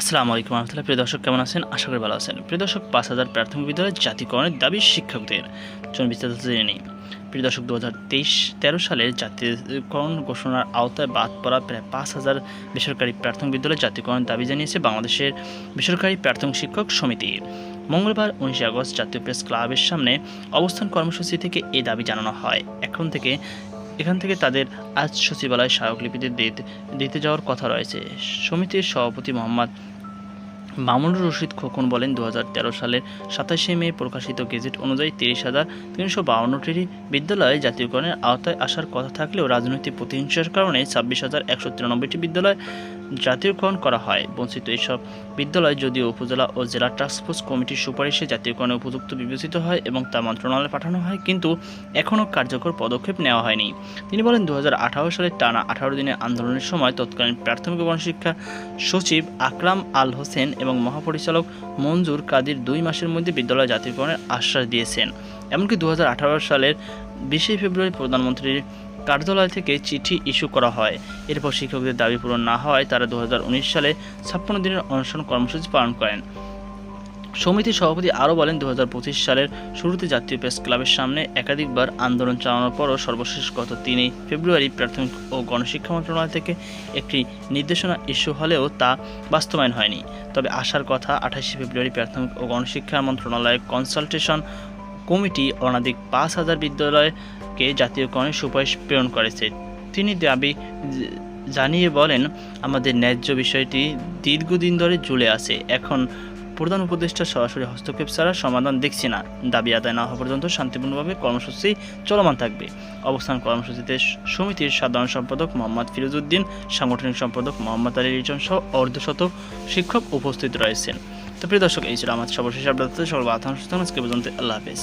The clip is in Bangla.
আসসালামু আলাইকুম রহমতুল্লাহ। প্রিয় দর্শক, কেমন আছেন? আশা করি ভালো আছেন। প্রিয় দর্শক, পাঁচ হাজার প্রাথমিক বিদ্যালয় জাতীয়করণের দাবি শিক্ষকদের। চলুন বিস্তারিত জেনে নিই। প্রিয় দর্শক দু হাজার তেইশ তেরো সালের জাতীয়করণ ঘোষণার আওতায় বাদ পড়া প্রায় পাঁচ হাজার বেসরকারি প্রাথমিক বিদ্যালয় জাতীয়করণের দাবি জানিয়েছে বাংলাদেশের বেসরকারি প্রাথমিক শিক্ষক সমিতি। মঙ্গলবার উনিশে আগস্ট জাতীয় প্রেস ক্লাবের সামনে অবস্থান কর্মসূচি থেকে এই দাবি জানানো হয়। এখন থেকে এখান থেকে তাদের আজ সচিবালয় স্মারকলিপিতে দিতে দিতে যাওয়ার কথা রয়েছে। সমিতির সভাপতি মোহাম্মদ মামুনুর রশিদ খোকন বলেন দু হাজার তেরো সালের সাতাশে মে প্রকাশিত গেজেট অনুযায়ী তিরিশ হাজার তিনশো বাউন্নটি বিদ্যালয়ে জাতীয়করণের আওতায় আসার কথা থাকলেও রাজনৈতিক প্রতিহিংসার কারণে ছাব্বিশ হাজার একশো তিরানব্বইটি বিদ্যালয় জাতীয়করণ করা হয়। বঞ্চিত এসব বিদ্যালয় যদিও উপজেলা ও জেলা টাস্কফোর্স কমিটির সুপারিশে জাতীয়করণে উপযুক্ত বিবেচিত হয় এবং তা মন্ত্রণালয়ে পাঠানো হয়, কিন্তু এখনও কার্যকর পদক্ষেপ নেওয়া হয়নি। তিনি বলেন দু সালের টানা আঠারো দিনের আন্দোলনের সময় তৎকালীন প্রাথমিক গণশিক্ষা সচিব আকরাম আল হোসেন এবং মহাপরিচালক মঞ্জুর কাদির দুই মাসের মধ্যে বিদ্যালয় জাতীয়করণের আশ্বাস দিয়েছেন। এমনকি দু হাজার আঠারো সালের বিশে ফেব্রুয়ারি প্রধানমন্ত্রীর কার্যালয় থেকে চিঠি ইস্যু করা হয়। এরপর শিক্ষকদের দাবি পূরণ না হওয়ায় তারা দু হাজার উনিশ সালে ছাপ্পান্ন দিনের অনশন কর্মসূচি পালন করেন। সমিতির সভাপতি আরও বলেন দু হাজার পঁচিশ সালের শুরুতে জাতীয় প্রেস ক্লাবের সামনে একাধিকবার আন্দোলন চালানোর পরও সর্বশেষ গত তিনই ফেব্রুয়ারি প্রাথমিক ও গণশিক্ষা মন্ত্রণালয় থেকে একটি নির্দেশনা ইস্যু হলেও তা বাস্তবায়ন হয়নি। তবে আসার কথা আঠাশে ফেব্রুয়ারি প্রাথমিক ও গণশিক্ষা মন্ত্রণালয়ের কনসালটেশন কমিটি অনাধিক পাঁচ হাজার বিদ্যালয়কে জাতীয়করণের সুপারিশ প্রেরণ করেছে। তিনি দাবি জানিয়ে বলেন, আমাদের ন্যায্য বিষয়টি দীর্ঘদিন ধরে ঝুলে আছে। এখন প্রধান উপদেষ্টা সরাসরি হস্তক্ষেপ ছাড়া সমাধান দেখছি না। দাবি আদায় না হওয়া পর্যন্ত শান্তিপূর্ণভাবে কর্মসূচি চলমান থাকবে। অবস্থান কর্মসূচিতে সমিতির সাধারণ সম্পাদক মোহাম্মদ ফিরোজউদ্দিন, সাংগঠনিক সম্পাদক মোহাম্মদ আলী রিজন সহ অর্ধশত শিক্ষক উপস্থিত রয়েছেন। তো প্রিয় দর্শক এই ছিল আমার সর্বশেষ আপডেট সকল আল্লাহ হাফেজ।